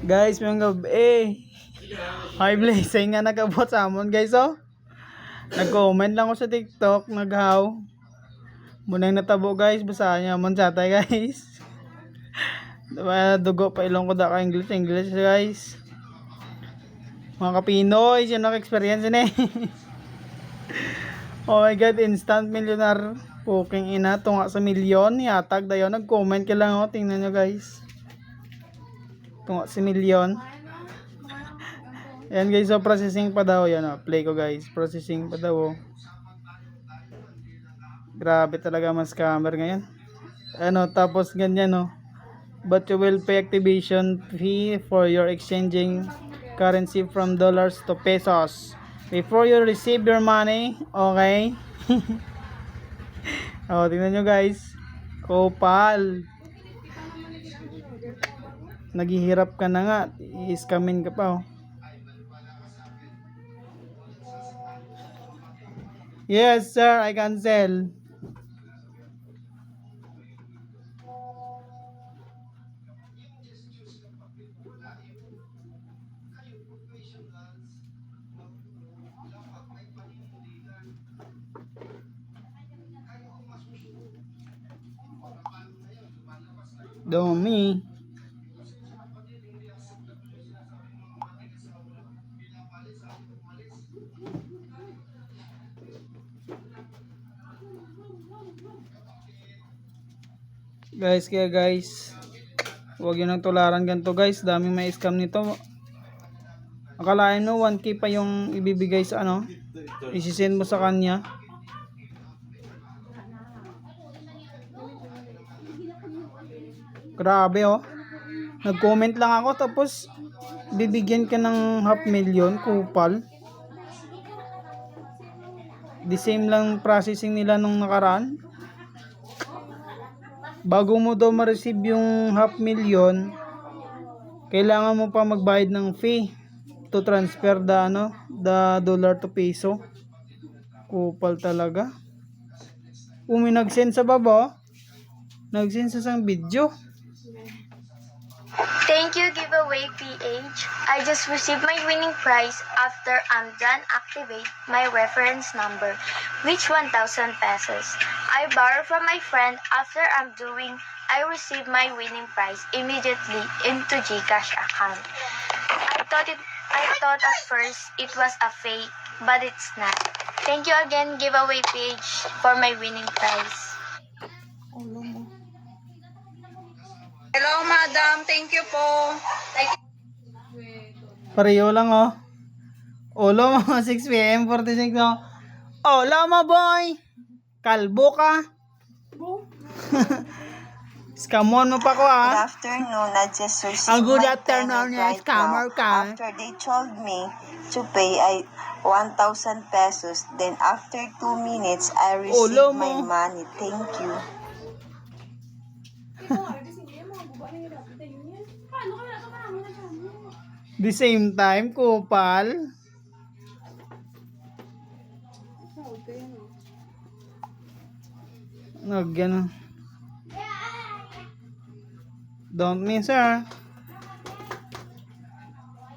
Guys, mayong gabi. Hi, blessing nga nagabot sa amon, guys, oh. Nag-comment lang ako sa TikTok, nag-how. Munang natabo, guys. Basahan niya amon sa tay, guys. diba, dugo pa ilong ko da ka English, English, guys. Mga kapinoy, sino naka-experience na eh. oh my God, instant millionaire. Puking ina, tunga sa milyon. Yatag dayo, nag-comment ka lang, oh. Tingnan nyo, guys. Tunga sa milyon. Ayan guys, so processing pa daw yan. Oh. Play ko guys, processing pa daw. Oh. Grabe talaga mas scammer ngayon. Ano, tapos ganyan no. But you will pay activation fee for your exchanging currency from dollars to pesos before you receive your money. Okay? oh, tingnan nyo guys. Kopal. Naghihirap ka na nga. I-scamin ka pa oh. Yes, sir. I cancel. Dumi. Guys, kaya guys, huwag yun ang tularan ganito guys. Daming may scam nito. Akalain mo 1k pa yung ibibigay sa ano, isisend mo sa kanya. Grabe oh. Nag-comment lang ako tapos bibigyan ka ng half million kupal. The same lang processing nila nung nakaraan. Bago mo daw ma-receive yung half million, kailangan mo pa magbayad ng fee to transfer the ano, the dollar to peso. Kupal talaga. Umi nag-send sa baba, oh. nag-send sa isang video. Thank you, giveaway PH. I just received my winning prize after I'm done activate my reference number, which 1,000 pesos. I borrow from my friend after I'm doing, I receive my winning prize immediately into Gcash account. I thought it, I thought at first it was a fake, but it's not. Thank you again, giveaway page, for my winning prize. Hello, madam. Thank you po. Thank Pareho lang oh. Ulo mo 6pm 46 no. Ulo mo boy. Kalbo ka. Skamon mo pa ko Good ah. afternoon. I just received Ang good my afternoon, payment yes, right scammer now. ka. After they told me to pay I 1,000 pesos. Then after 2 minutes, I received Ulo my mo. money. Thank you. The same time, kupal. Nagyan. Don't mean sir.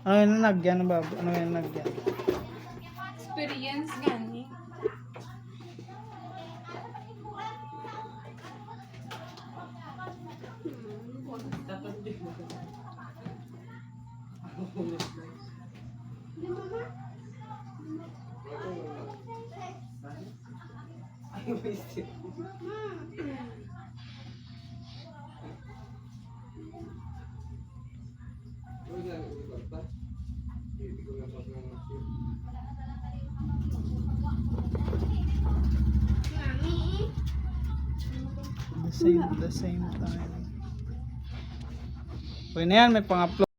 Ano yun na nagyan? Ano yun na nagyan? Experience gani. The same, the same time. Okay na may pang-upload.